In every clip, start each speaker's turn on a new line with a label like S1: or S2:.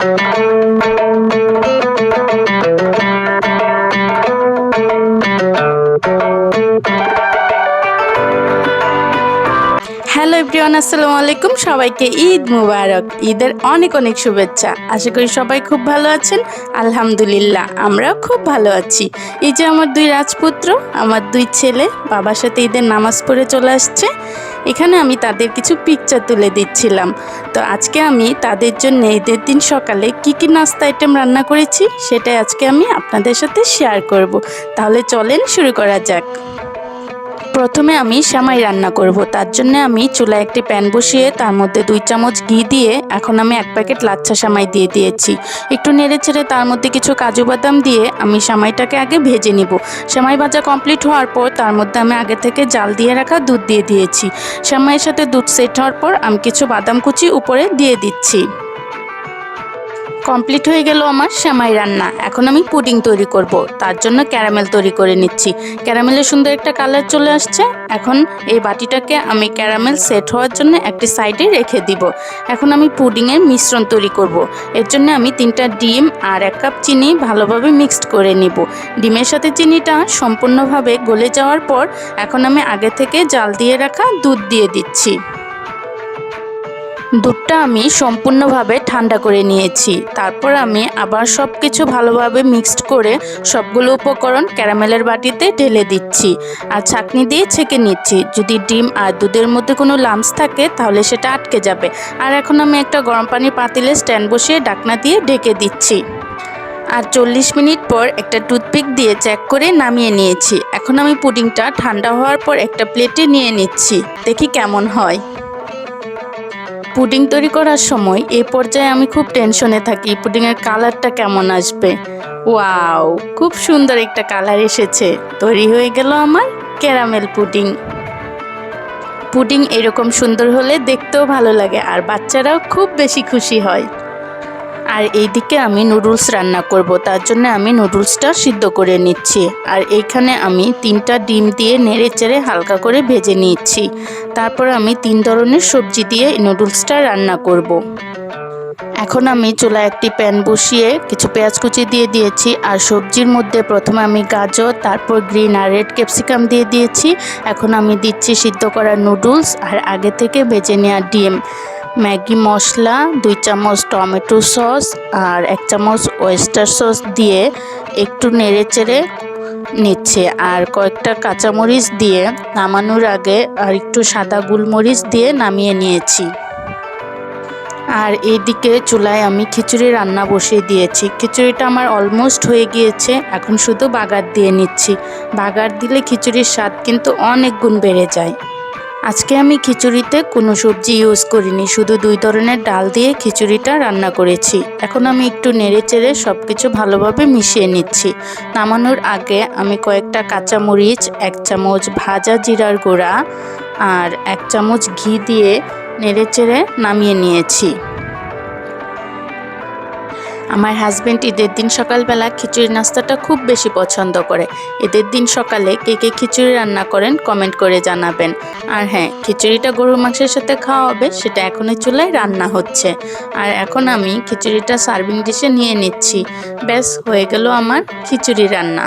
S1: Hello আসসালামু আলাইকুম। সবাইকে ঈদ মুবারক, ঈদের অনেক অনেক শুভেচ্ছা। আশা করি সবাই খুব ভালো আছেন। আলহামদুলিল্লাহ, আমরাও খুব ভালো আছি। এই যে আমার দুই রাজপুত্র, আমার দুই ছেলে, বাবার সাথে ঈদের নামাজ পড়ে চলে আসছে। এখানে আমি তাদের কিছু পিকচার তুলে দিচ্ছিলাম। তো আজকে আমি তাদের জন্য ঈদের দিন সকালে কি কি নাস্তা আইটেম রান্না করেছি, সেটাই আজকে আমি আপনাদের সাথে শেয়ার করব। তাহলে চলেন শুরু করা যাক। প্রথমে আমি সেমাই রান্না করব। তার জন্য আমি চুলায় একটি প্যান বসিয়ে তার মধ্যে দুই চামচ ঘি দিয়ে এখন আমি এক প্যাকেট লাচ্ছা সেমাই দিয়ে দিয়েছি। একটু নেড়ে ছেড়ে তার মধ্যে কিছু কাজু বাদাম দিয়ে আমি সেমাইটাকে আগে ভেজে নিব। সেমাই ভাজা কমপ্লিট হওয়ার পর তার মধ্যে আমি আগে থেকে জাল দিয়ে রাখা দুধ দিয়ে দিয়েছি। সেমাইয়ের সাথে দুধ সেট হওয়ার পর আমি কিছু বাদাম কুচি উপরে দিয়ে দিচ্ছি। কমপ্লিট হয়ে গেল আমার সেমাই রান্না। এখন আমি পুডিং তৈরি করব। তার জন্য ক্যারামেল তৈরি করে নিচ্ছি। ক্যারামেলের সুন্দর একটা কালার চলে আসছে। এখন এই বাটিটাকে আমি ক্যারামেল সেট হওয়ার জন্য একটি সাইডে রেখে দিব। এখন আমি পুডিংয়ের মিশ্রণ তৈরি করব। এর জন্য আমি তিনটা ডিম আর এক কাপ চিনি ভালোভাবে মিক্সড করে নিব। ডিমের সাথে চিনিটা সম্পূর্ণভাবে গলে যাওয়ার পর এখন আমি আগে থেকে জাল দিয়ে রাখা দুধ দিয়ে দিচ্ছি। দুধটা আমি সম্পূর্ণভাবে ঠান্ডা করে নিয়েছি। তারপর আমি আবার সব কিছু ভালোভাবে মিক্সড করে সবগুলো উপকরণ ক্যারামেলের বাটিতে ঢেলে দিচ্ছি আর ছাকনি দিয়ে ছেঁকে নিচ্ছি। যদি ডিম আর দুধের মধ্যে কোনো লামস থাকে তাহলে সেটা আটকে যাবে। আর এখন আমি একটা গরম পানির পাতিলে স্ট্যান্ড বসিয়ে ডাকনা দিয়ে ঢেকে দিচ্ছি। আর চল্লিশ মিনিট পর একটা টুথপিক দিয়ে চেক করে নামিয়ে নিয়েছি। এখন আমি পুডিংটা ঠান্ডা হওয়ার পর একটা প্লেটে নিয়ে নিচ্ছি। দেখি কেমন হয়। পুডিং তৈরি করার সময় এ পর্যায়ে আমি খুব টেনশনে থাকি। পুডিংয়ের কালারটা কেমন আসবে? ওয়াও খুব সুন্দর একটা কালার এসেছে। তৈরি হয়ে গেল আমার ক্যারামেল পুডিং পুডিং এরকম সুন্দর হলে দেখতেও ভালো লাগে আর বাচ্চারাও খুব বেশি খুশি হয়। আর এইদিকে আমি নুডলস রান্না করব, তার জন্য আমি নুডলসটা সিদ্ধ করে নিচ্ছি। আর এইখানে আমি তিনটা ডিম দিয়ে নেড়ে চেড়ে হালকা করে ভেজে নিচ্ছি। তারপর আমি তিন ধরনের সবজি দিয়ে নুডলসটা রান্না করব। এখন আমি চুলা একটি প্যান বসিয়ে কিছু পেঁয়াজ কুচি দিয়ে দিয়েছি, আর সবজির মধ্যে প্রথমে আমি গাজর, তারপর গ্রিন আর রেড ক্যাপসিকাম দিয়ে দিয়েছি। এখন আমি দিচ্ছি সিদ্ধ করা নুডলস, আর আগে থেকে ভেজে নেওয়া ডিম। ম্যাগি মশলা, দুই চামচ টমেটো সস আর এক চামচ ওয়েস্টার সস দিয়ে একটু নেড়ে চেড়ে নিচ্ছে। আর কয়েকটা কাঁচামরিচ দিয়ে নামানোর আগে আর একটু সাদা গুলমরিচ দিয়ে নামিয়ে নিয়েছি। আর এইদিকে চুলায় আমি খিচুড়ি রান্না বসিয়ে দিয়েছি। খিচুড়িটা আমার অলমোস্ট হয়ে গিয়েছে, এখন শুধু বাগার দিয়ে নিচ্ছি। বাগার দিলে খিচুড়ির স্বাদ কিন্তু অনেক গুণ বেড়ে যায়। আজকে আমি খিচুড়িতে কোনো সবজি ইউজ করিনি, শুধু দুই ধরনের ডাল দিয়ে খিচুড়িটা রান্না করেছি। এখন আমি একটু নেড়ে চেড়ে সব কিছু ভালোভাবে মিশিয়ে নিচ্ছি। নামানোর আগে আমি কয়েকটা কাঁচা মরিচ এক চামচ ভাজা জিরার গুঁড়া আর এক চামচ ঘি দিয়ে নেড়ে চেড়ে নামিয়ে নিয়েছি। আমার হাজব্যান্ড ঈদের দিন সকালবেলা খিচুড়ি নাস্তাটা খুব বেশি পছন্দ করে। ঈদের দিন সকালে কে কে খিচুড়ি রান্না করেন কমেন্ট করে জানাবেন। আর হ্যাঁ খিচুড়িটা গরুর মাংসের সাথে খাওয়া হবে, সেটা এখনই চুলায় রান্না হচ্ছে। আর এখন আমি খিচুড়িটা সার্ভিং ডিশে নিয়ে নিচ্ছি। ব্যাস, হয়ে গেল আমার খিচুড়ি রান্না।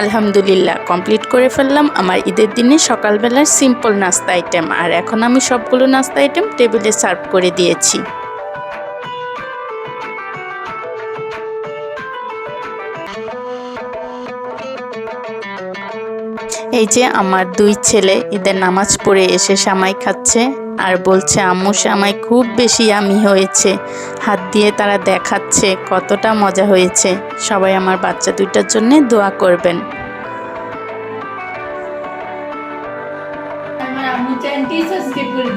S1: আলহামদুলিল্লাহ কমপ্লিট করে ফেললাম আমার ঈদের দিনে সকালবেলার সিম্পল নাস্তা আইটেম আর এখন আমি সবগুলো নাস্তা আইটেম টেবিলে সার্ভ করে দিয়েছি। এই যে আমার দুই ছেলে, ঈদের নামাজ পড়ে এসে সামাই খাচ্ছে আর বলছে, আম্মু, সামাই খুব বেশি আমি হয়েছে। হাত দিয়ে তারা দেখাচ্ছে কতটা মজা হয়েছে। সবাই আমার বাচ্চা দুইটার জন্য দোয়া করবেন।
S2: আমার আম্মু সাবস্ক্রাইব করে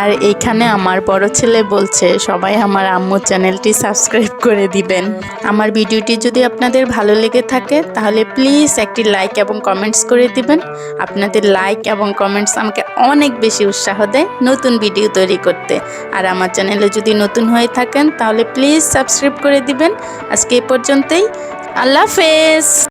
S1: আর এইখানে আমার বড় ছেলে বলছে, সবাই আমার আম্মু চ্যানেলটি সাবস্ক্রাইব করে দিবেন। আমার ভিডিওটি যদি আপনাদের ভালো লেগে থাকে, তাহলে প্লিজ একটি লাইক এবং কমেন্টস করে দিবেন। আপনাদের লাইক এবং কমেন্টস আমাকে অনেক বেশি উৎসাহ দেয় নতুন ভিডিও তৈরি করতে। আর আমার চ্যানেলে যদি নতুন হয়ে থাকেন, তাহলে প্লিজ সাবস্ক্রাইব করে দিবেন। আজকে এই পর্যন্তই। আল্লাহ হাফেজ।